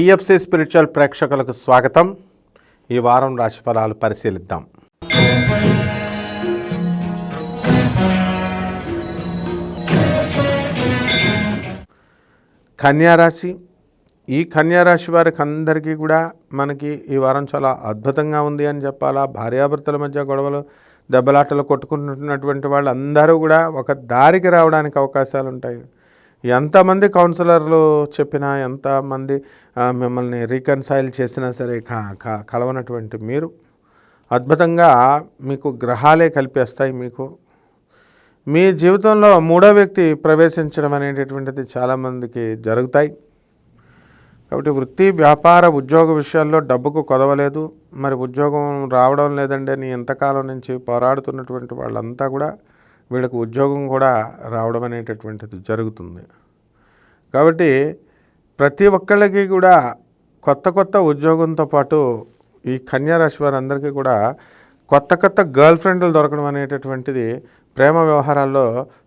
TFC spiritual ప్రేక్షకులకు స్వాగతం. ఈ వారం రాశిఫలాలు పరిశీలిద్దాం. కన్యారాశి ఈ కన్యారాశి వారికి అందరికీ కూడా మనకి ఈ వారం చాలా అద్భుతంగా ఉంది అని చెప్పాలా. భార్యాభర్తల మధ్య గొడవలు దెబ్బలాటలు కొట్టుకుంటున్నటువంటి వాళ్ళు అందరూ కూడా ఒక దారికి రావడానికి అవకాశాలు ఉంటాయి ఎంతమంది కౌన్సిలర్లు చెప్పినా ఎంతమంది మిమ్మల్ని రీకన్సైల్ చేసినా సరే క- కలవనటువంటి మీరు అద్భుతంగా మీకు గ్రహాలే కలిపేస్తాయి మీకు. మీ జీవితంలో మూడో వ్యక్తి ప్రవేశించడం అనేటటువంటిది చాలామందికి జరుగుతాయి. కాబట్టి వృత్తి వ్యాపార ఉద్యోగ విషయాల్లో డబ్బుకు కొదవలేదు. మరి ఉద్యోగం రావడం లేదండి అని ఇంతకాలం నుంచి పోరాడుతున్నటువంటి వాళ్ళంతా కూడా వీళ్ళకు ఉద్యోగం కూడా రావడం అనేటటువంటిది జరుగుతుంది. కాబట్టి ప్రతి ఒక్కళ్ళకి కూడా కొత్త కొత్త ఉద్యోగంతో పాటు ఈ కన్యారాశి వారందరికీ కూడా కొత్త కొత్త గర్ల్ ఫ్రెండ్లు దొరకడం అనేటటువంటిది ప్రేమ వ్యవహారాల్లో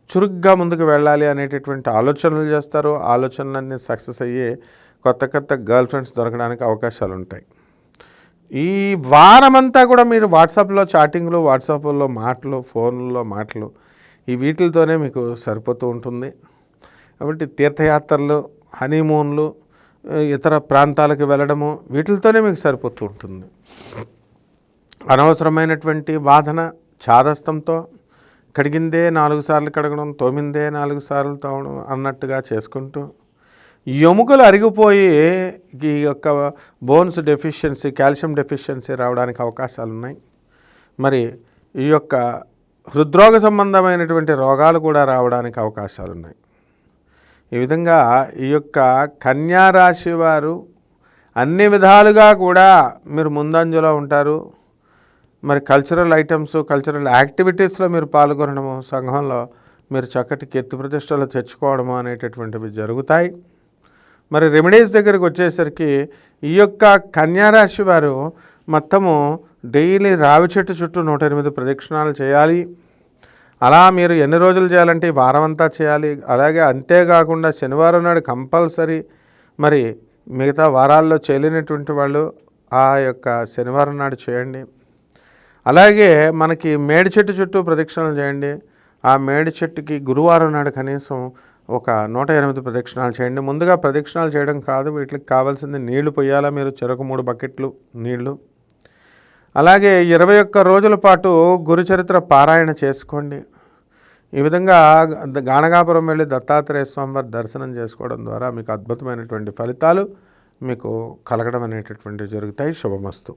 చురుగ్గా ముందుకు వెళ్ళాలి అనేటటువంటి ఆలోచనలు చేస్తారు. ఆలోచనలన్నీ సక్సెస్ అయ్యి కొత్త కొత్త గర్ల్ ఫ్రెండ్స్ దొరకడానికి అవకాశాలు ఉంటాయి. ఈ వారమంతా కూడా మీరు వాట్సాప్లో చాటింగ్లు వాట్సాప్లో మాటలు ఫోన్లలో మాటలు ఈ వీటితోనే మీకు సరిపోతూ ఉంటుంది. కాబట్టి తీర్థయాత్రలు హనీమూన్లు ఇతర ప్రాంతాలకు వెళ్ళడము వీటితోనే మీకు సరిపోతూ ఉంటుంది. అనవసరమైనటువంటి వాదన చాదస్తంతో కడిగిందే నాలుగు సార్లు కడగడం తోమిందే నాలుగు సార్లు తోమడం అన్నట్టుగా చేసుకుంటూ ఎముకలు అరిగిపోయి ఈ యొక్క బోన్స్ డెఫిషియన్సీ కాల్షియం డెఫిషియన్సీ రావడానికి అవకాశాలు ఉన్నాయి మరి ఈ యొక్క హృద్రోగ సంబంధమైనటువంటి రోగాలు కూడా రావడానికి అవకాశాలు ఉన్నాయి ఈ విధంగా ఈ యొక్క కన్యా రాశి వారు అన్ని విధాలుగా కూడా మీరు ముందంజలో ఉంటారు. మరి కల్చరల్ ఐటమ్స్ కల్చరల్ యాక్టివిటీస్లో మీరు పాల్గొనడము సంఘంలో మీరు చక్కటి కీర్తి ప్రతిష్టలు తెచ్చుకోవడము అనేటటువంటివి జరుగుతాయి. మరి రెమెడీస్ దగ్గరికి వచ్చేసరికి ఈ యొక్క కన్యారాశి వారు మొత్తము డైలీ రావి చెట్టు చుట్టూ నూట ఎనిమిది ప్రదక్షిణాలు చేయాలి. అలా మీరు ఎన్ని రోజులు చేయాలంటే వారం అంతా చేయాలి. అలాగే అంతేకాకుండా శనివారం నాడు కంపల్సరీ మరి మిగతా వారాల్లో చేయలేనటువంటి వాళ్ళు ఆ యొక్క శనివారం నాడు చేయండి. అలాగే మనకి మేడి చెట్టు చుట్టూ ప్రదక్షిణలు చేయండి. ఆ మేడి చెట్టుకి గురువారం నాడు కనీసం ఒక నూట ఎనిమిది ప్రదక్షిణాలు చేయండి. ముందుగా ప్రదక్షిణాలు చేయడం కాదు వీటికి కావాల్సింది నీళ్ళు పోయాలా మీరు? చెరకు మూడు బకెట్లు నీళ్ళు. అలాగే ఇరవై ఒక్క రోజుల పాటు గురుచరిత్ర పారాయణ చేసుకోండి. ఈ విధంగా గాణగాపురం వెళ్ళి దత్తాత్రేయ స్వామివారి దర్శనం చేసుకోవడం ద్వారా మీకు అద్భుతమైనటువంటి ఫలితాలు మీకు కలగడం అనేటటువంటివి జరుగుతాయి. శుభమస్తు.